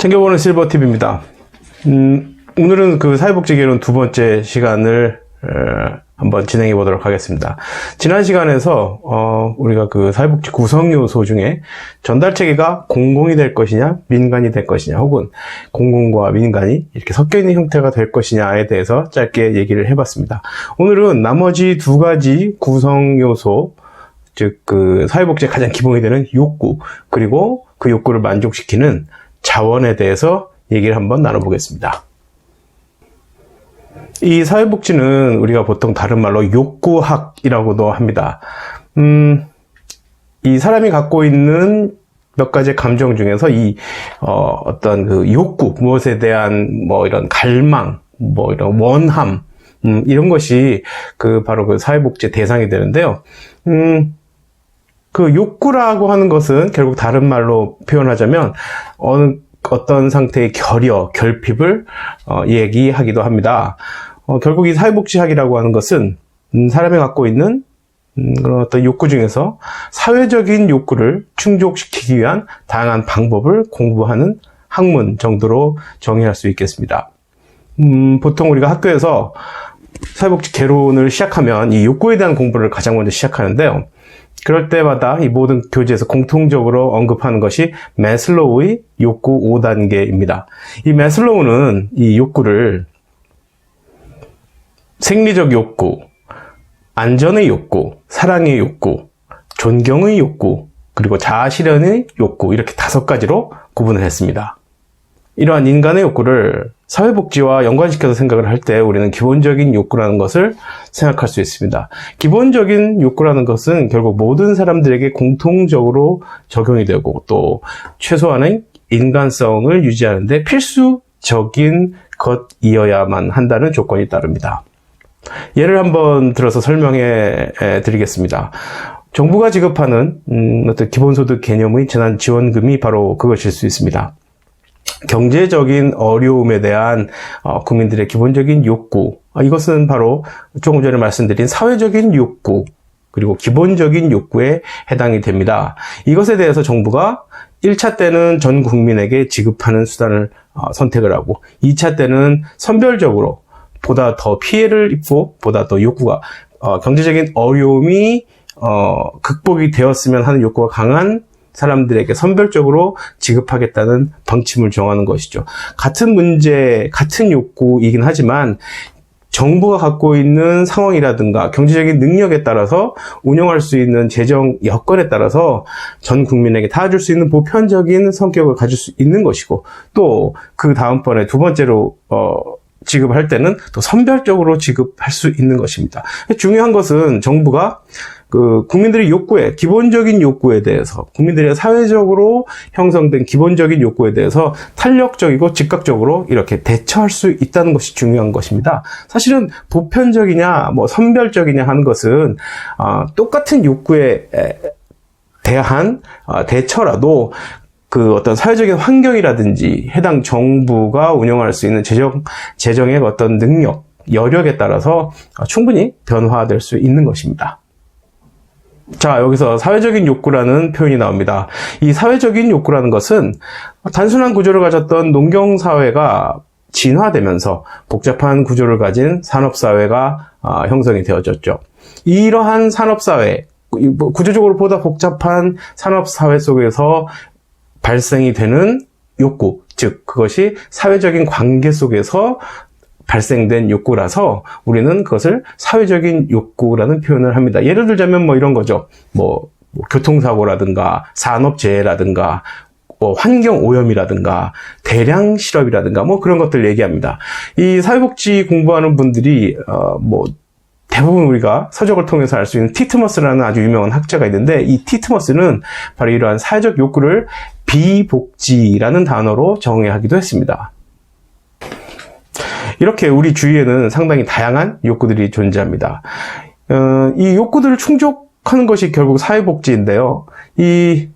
챙겨보는 실버팁입니다. 음, 오늘은 그 사회복지개론 두 번째 시간을 어, 한번 진행해 보도록 하겠습니다. 지난 시간에서 어, 우리가 그 사회복지 구성 요소 중에 전달 체계가 공공이 될 것이냐, 민간이 될 것이냐, 혹은 공공과 민간이 이렇게 섞여 있는 형태가 될 것이냐에 대해서 짧게 얘기를 해봤습니다. 오늘은 나머지 두 가지 구성 요소, 즉 그 사회복지의 가장 기본이 되는 욕구 그리고 그 욕구를 만족시키는 자원에 대해서 얘기를 한번 나눠보겠습니다. 이 사회복지는 우리가 보통 다른 말로 욕구학이라고도 합니다. 음, 이 사람이 갖고 있는 몇 가지 감정 중에서 이 어, 떤그 욕구 무엇에 대한 뭐 이런 갈망 뭐 이런 원함 음, 이런 것이 그 바로 그 사회복지 대상이 되는데요. 음, 그 욕구라고 하는 것은 결국 다른 말로 표현하자면 어느 어떤 상태의 결여, 결핍을 어, 얘기하기도 합니다. 어, 결국 이 사회복지학이라고 하는 것은 음, 사람이 갖고 있는 음, 그런 어떤 욕구 중에서 사회적인 욕구를 충족시키기 위한 다양한 방법을 공부하는 학문 정도로 정의할 수 있겠습니다. 음, 보통 우리가 학교에서 사회복지 개론을 시작하면 이 욕구에 대한 공부를 가장 먼저 시작하는데요. 그럴 때마다 이 모든 교재에서 공통적으로 언급하는 것이 매슬로우의 욕구 5단계입니다. 이 매슬로우는 이 욕구를 생리적 욕구, 안전의 욕구, 사랑의 욕구, 존경의 욕구, 그리고 자아실현의 욕구, 이렇게 다섯 가지로 구분을 했습니다. 이러한 인간의 욕구를 사회복지와 연관시켜서 생각을 할 때 우리는 기본적인 욕구라는 것을 생각할 수 있습니다. 기본적인 욕구라는 것은 결국 모든 사람들에게 공통적으로 적용이 되고 또 최소한의 인간성을 유지하는데 필수적인 것이어야만 한다는 조건이 따릅니다. 예를 한번 들어서 설명해 드리겠습니다. 정부가 지급하는 음, 어떤 기본소득 개념의 재난 지원금이 바로 그것일 수 있습니다. 경제적인 어려움에 대한 어, 국민들의 기본적인 욕구, 아, 이것은 바로 조금 전에 말씀드린 사회적인 욕구, 그리고 기본적인 욕구에 해당이 됩니다. 이것에 대해서 정부가 1차 때는 전 국민에게 지급하는 수단을 어, 선택을 하고, 2차 때는 선별적으로 보다 더 피해를 입고, 보다 더 욕구가, 어, 경제적인 어려움이 어, 극복이 되었으면 하는 욕구가 강한 사람들에게 선별적으로 지급하겠다는 방침을 정하는 것이죠. 같은 문제, 같은 욕구이긴 하지만 정부가 갖고 있는 상황이라든가 경제적인 능력에 따라서 운영할 수 있는 재정 여건에 따라서 전 국민에게 다 줄 수 있는 보편적인 성격을 가질 수 있는 것이고 또 그 다음번에 두 번째로 어 지급할 때는 또 선별적으로 지급할 수 있는 것입니다. 중요한 것은 정부가 그 국민들의 욕구에 기본적인 욕구에 대해서 국민들의 사회적으로 형성된 기본적인 욕구에 대해서 탄력적이고 즉각적으로 이렇게 대처할 수 있다는 것이 중요한 것입니다. 사실은 보편적이냐 뭐 선별적이냐 하는 것은 어, 똑같은 욕구에 대한 어, 대처라도 그 어떤 사회적인 환경이라든지 해당 정부가 운영할 수 있는 재정 재정의 어떤 능력 여력에 따라서 충분히 변화될 수 있는 것입니다. 자, 여기서 사회적인 욕구라는 표현이 나옵니다. 이 사회적인 욕구라는 것은 단순한 구조를 가졌던 농경 사회가 진화되면서 복잡한 구조를 가진 산업 사회가 아, 형성이 되어졌죠. 이러한 산업 사회, 뭐 구조적으로 보다 복잡한 산업 사회 속에서 발생이 되는 욕구, 즉, 그것이 사회적인 관계 속에서 발생된 욕구라서 우리는 그것을 사회적인 욕구라는 표현을 합니다. 예를 들자면 뭐 이런 거죠. 뭐, 뭐 교통사고라든가 산업재해라든가 뭐 환경 오염이라든가 대량 실업이라든가 뭐 그런 것들 얘기합니다. 이 사회복지 공부하는 분들이 어뭐 대부분 우리가 서적을 통해서 알 수 있는 티트머스라는 아주 유명한 학자가 있는데 이 티트머스는 바로 이러한 사회적 욕구를 비복지라는 단어로 정의하기도 했습니다. 이렇게 우리 주위에는 상당히 다양한 욕구들이 존재합니다. 어, 이 욕구들을 충족하는 것이 결국 사회복지인데요. 이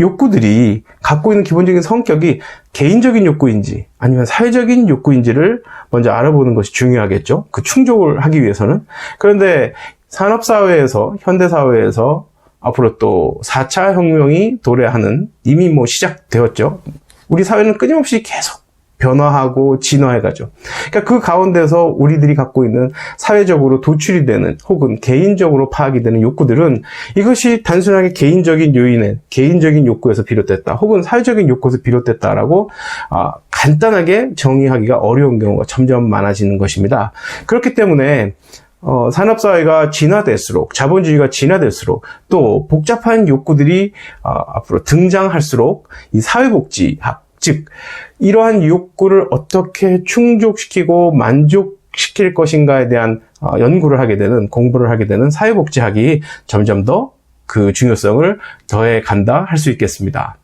욕구들이 갖고 있는 기본적인 성격이 개인적인 욕구인지 아니면 사회적인 욕구인지를 먼저 알아보는 것이 중요하겠죠. 그 충족을 하기 위해서는. 그런데 산업사회에서, 현대사회에서 앞으로 또 4차 혁명이 도래하는 이미 뭐 시작되었죠. 우리 사회는 끊임없이 계속 변화하고 진화해가죠. 그러니까 그 가운데서 우리들이 갖고 있는 사회적으로 도출이 되는 혹은 개인적으로 파악이 되는 욕구들은 이것이 단순하게 개인적인 요인의 개인적인 욕구에서 비롯됐다 혹은 사회적인 욕구에서 비롯됐다라고 아, 간단하게 정의하기가 어려운 경우가 점점 많아지는 것입니다. 그렇기 때문에 어, 산업사회가 진화될수록, 자본주의가 진화될수록, 또 복잡한 욕구들이 어, 앞으로 등장할수록 이 사회복지학, 즉, 이러한 욕구를 어떻게 충족시키고 만족시킬 것인가에 대한 어, 연구를 하게 되는, 공부를 하게 되는 사회복지학이 점점 더 그 중요성을 더해 간다 할 수 있겠습니다.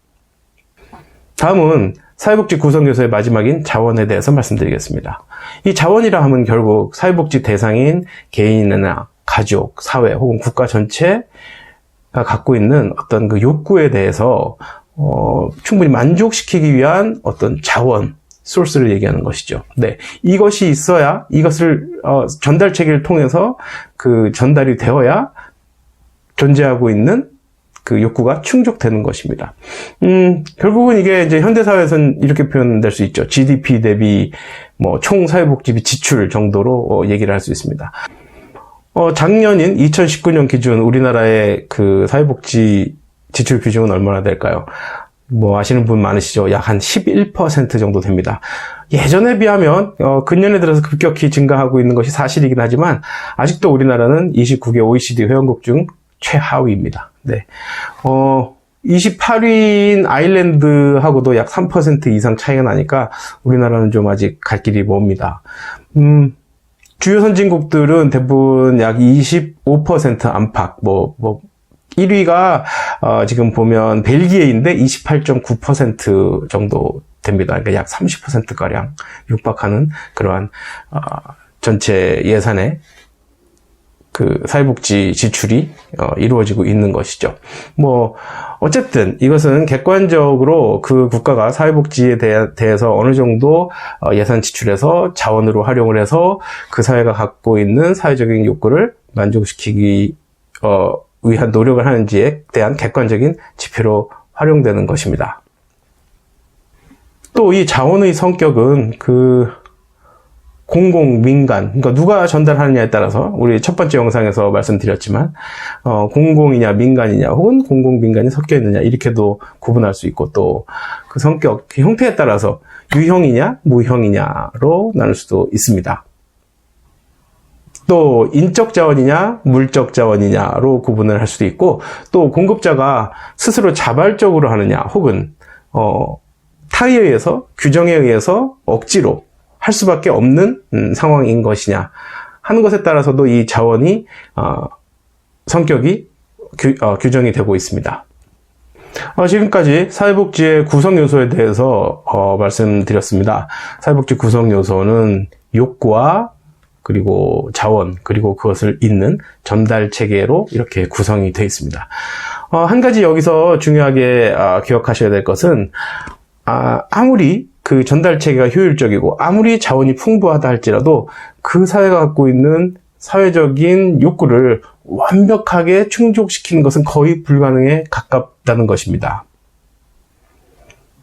다음은 사회복지 구성 요소의 마지막인 자원에 대해서 말씀드리겠습니다. 이 자원이라 하면 결국 사회복지 대상인 개인이나 가족, 사회 혹은 국가 전체가 갖고 있는 어떤 그 욕구에 대해서 어, 충분히 만족시키기 위한 어떤 자원, 소스를 얘기하는 것이죠. 네. 이것이 있어야 이것을 어, 전달 체계를 통해서 그 전달이 되어야 존재하고 있는 그 욕구가 충족되는 것입니다. 음, 결국은 이게 이제 현대사회에서는 이렇게 표현될 수 있죠. GDP 대비 뭐 총 사회복지비 지출 정도로 어, 얘기를 할 수 있습니다. 어, 작년인 2019년 기준 우리나라의 그 사회복지 지출 비중은 얼마나 될까요? 뭐 아시는 분 많으시죠? 약 한 11% 정도 됩니다. 예전에 비하면 어, 근년에 들어서 급격히 증가하고 있는 것이 사실이긴 하지만 아직도 우리나라는 29개 OECD 회원국 중 최하위입니다. 네. 어, 28위인 아일랜드하고도 약 3% 이상 차이가 나니까 우리나라는 좀 아직 갈 길이 멉니다. 음, 주요 선진국들은 대부분 약 25% 안팎, 뭐, 뭐, 1위가 어, 지금 보면 벨기에인데 28.9% 정도 됩니다. 그러니까 약 30%가량 육박하는 그러한 어, 전체 예산의 그 사회복지 지출이 어, 이루어지고 있는 것이죠. 뭐 어쨌든 이것은 객관적으로 그 국가가 사회복지에 대해, 대해서 어느 정도 어, 예산 지출해서 자원으로 활용을 해서 그 사회가 갖고 있는 사회적인 욕구를 만족시키기 어, 위한 노력을 하는지에 대한 객관적인 지표로 활용되는 것입니다. 또 이 자원의 성격은 그 공공, 민간, 그러니까 누가 전달하느냐에 따라서 우리 첫 번째 영상에서 말씀드렸지만 어, 공공이냐 민간이냐 혹은 공공, 민간이 섞여 있느냐 이렇게도 구분할 수 있고 또 그 성격, 그 형태에 따라서 유형이냐 무형이냐로 나눌 수도 있습니다. 또 인적 자원이냐 물적 자원이냐로 구분을 할 수도 있고 또 공급자가 스스로 자발적으로 하느냐 혹은 어, 타의에 의해서 규정에 의해서 억지로 할 수밖에 없는 음, 상황인 것이냐 하는 것에 따라서도 이 자원이 어, 성격이 규, 어, 규정이 되고 있습니다. 어, 지금까지 사회복지의 구성 요소에 대해서 어, 말씀드렸습니다. 사회복지 구성 요소는 욕구와 그리고 자원 그리고 그것을 잇는 전달 체계로 이렇게 구성이 되어 있습니다. 어, 한 가지 여기서 중요하게 아, 기억하셔야 될 것은 아, 아무리 그 전달 체계가 효율적이고 아무리 자원이 풍부하다 할지라도 그 사회가 갖고 있는 사회적인 욕구를 완벽하게 충족시키는 것은 거의 불가능에 가깝다는 것입니다.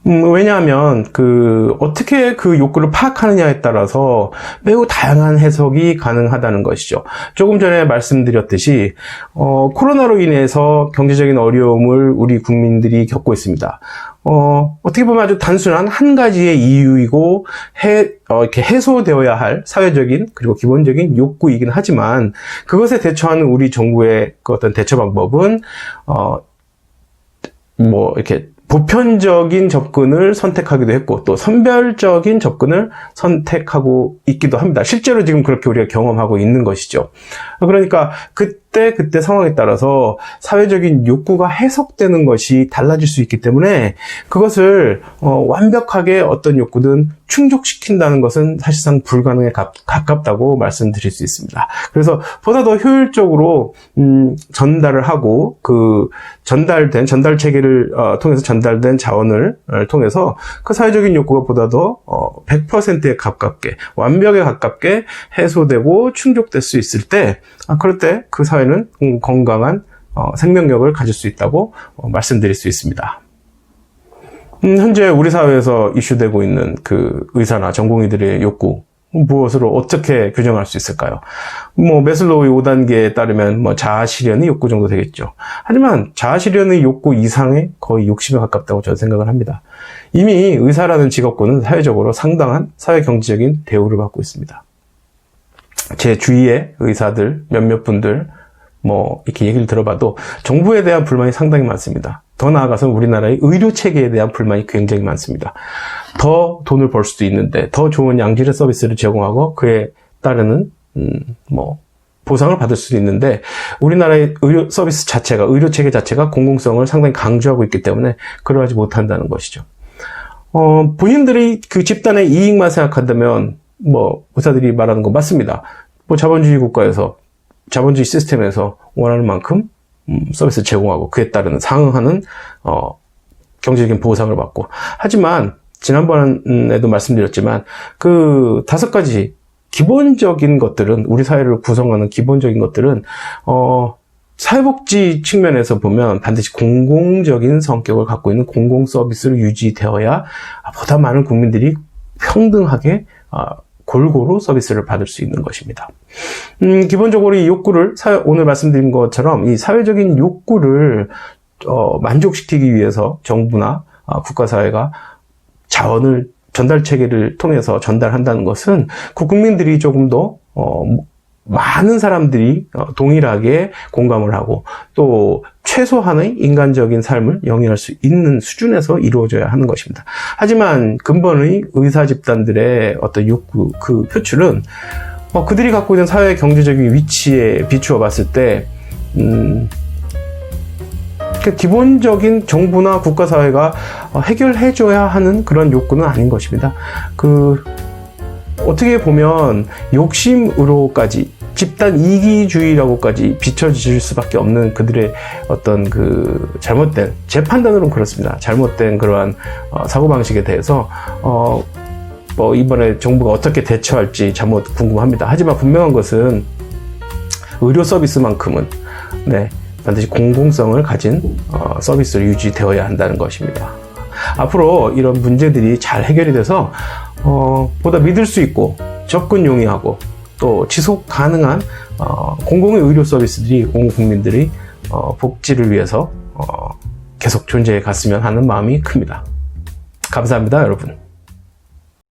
음, 왜냐하면 그 어떻게 그 욕구를 파악하느냐에 따라서 매우 다양한 해석이 가능하다는 것이죠. 조금 전에 말씀드렸듯이 어, 코로나로 인해서 경제적인 어려움을 우리 국민들이 겪고 있습니다. 어, 어떻게 보면 아주 단순한 한 가지의 이유이고 해, 어, 이렇게 해소되어야 할 사회적인 그리고 기본적인 욕구이긴 하지만 그것에 대처하는 우리 정부의 그 어떤 대처 방법은 어, 뭐 이렇게 보편적인 접근을 선택하기도 했고 또 선별적인 접근을 선택하고 있기도 합니다. 실제로 지금 그렇게 우리가 경험하고 있는 것이죠. 그러니까 그 때 그때 상황에 따라서 사회적인 욕구가 해석되는 것이 달라질 수 있기 때문에 그것을 어, 완벽하게 어떤 욕구든 충족시킨다는 것은 사실상 불가능에 가, 깝다고 말씀드릴 수 있습니다. 그래서 보다 더 효율적으로 음, 전달을 하고 그 전달된 전달 체계를 어, 통해서 전달된 자원을 어, 통해서 그 사회적인 욕구가 보다 더 어, 100%에 가깝게 완벽에 가깝게 해소되고 충족될 수 있을 때 아, 그럴 때 그 사회 는 음, 건강한 어, 생명력을 가질 수 있다고 어, 말씀드릴 수 있습니다. 음, 현재 우리 사회에서 이슈되고 있는 그 의사나 전공의들의 욕구 무엇으로 어떻게 규정할 수 있을까요? 뭐 메슬로우의 5단계에 따르면 뭐 자아 실현의 욕구 정도 되겠죠. 하지만 자아 실현의 욕구 이상의 거의 욕심에 가깝다고 저는 생각을 합니다. 이미 의사라는 직업군은 사회적으로 상당한 사회 경제적인 대우를 받고 있습니다. 제 주위의 의사들 몇몇 분들 뭐 이렇게 얘기를 들어봐도 정부에 대한 불만이 상당히 많습니다. 더 나아가서 우리나라의 의료 체계에 대한 불만이 굉장히 많습니다. 더 돈을 벌 수도 있는데 더 좋은 양질의 서비스를 제공하고 그에 따르는 음, 뭐 보상을 받을 수도 있는데 우리나라의 의료 서비스 자체가 의료 체계 자체가 공공성을 상당히 강조하고 있기 때문에 그러하지 못한다는 것이죠. 어, 본인들이 그 집단의 이익만 생각한다면 뭐 의사들이 말하는 거 맞습니다. 뭐 자본주의 국가에서 자본주의 시스템에서 원하는 만큼 음, 서비스 제공하고 그에 따르는 상응하는 어, 경제적인 보상을 받고. 하지만 지난번에도 말씀드렸지만 그 다섯 가지 기본적인 것들은 우리 사회를 구성하는 기본적인 것들은 어, 사회복지 측면에서 보면 반드시 공공적인 성격을 갖고 있는 공공 서비스로 유지되어야 보다 많은 국민들이 평등하게 아, 골고루 서비스를 받을 수 있는 것입니다. 음, 기본적으로 이 욕구를 사- 오늘 말씀드린 것처럼 이 사회적인 욕구를 어, 만족시키기 위해서 정부나 아, 국가사회가 자원을 전달 체계를 통해서 전달한다는 것은 국민들이 조금 더 어, 많은 사람들이 어, 동일하게 공감을 하고 또 최소한의 인간적인 삶을 영위할 수 있는 수준에서 이루어져야 하는 것입니다. 하지만 근본의 의사 집단들의 어떤 욕구 그 표출은 어, 그들이 갖고 있는 사회 경제적인 위치에 비추어 봤을 때 음, 그 기본적인 정부나 국가 사회가 어, 해결해줘야 하는 그런 욕구는 아닌 것입니다. 그 어떻게 보면 욕심으로까지 집단 이기주의라고까지 비춰질 수밖에 없는 그들의 어떤 그 잘못된 제 판단으로는 그렇습니다. 잘못된 그러한 어, 사고 방식에 대해서 어, 뭐 이번에 정부가 어떻게 대처할지 잘못 궁금합니다. 하지만 분명한 것은 의료 서비스만큼은 네 반드시 공공성을 가진 어, 서비스로 유지되어야 한다는 것입니다. 앞으로 이런 문제들이 잘 해결이 돼서 어, 보다 믿을 수 있고 접근 용이하고 또 지속 가능한 어, 공공의 의료 서비스들이 온 국민들의 어, 복지를 위해서 어, 계속 존재해 갔으면 하는 마음이 큽니다. 감사합니다, 여러분.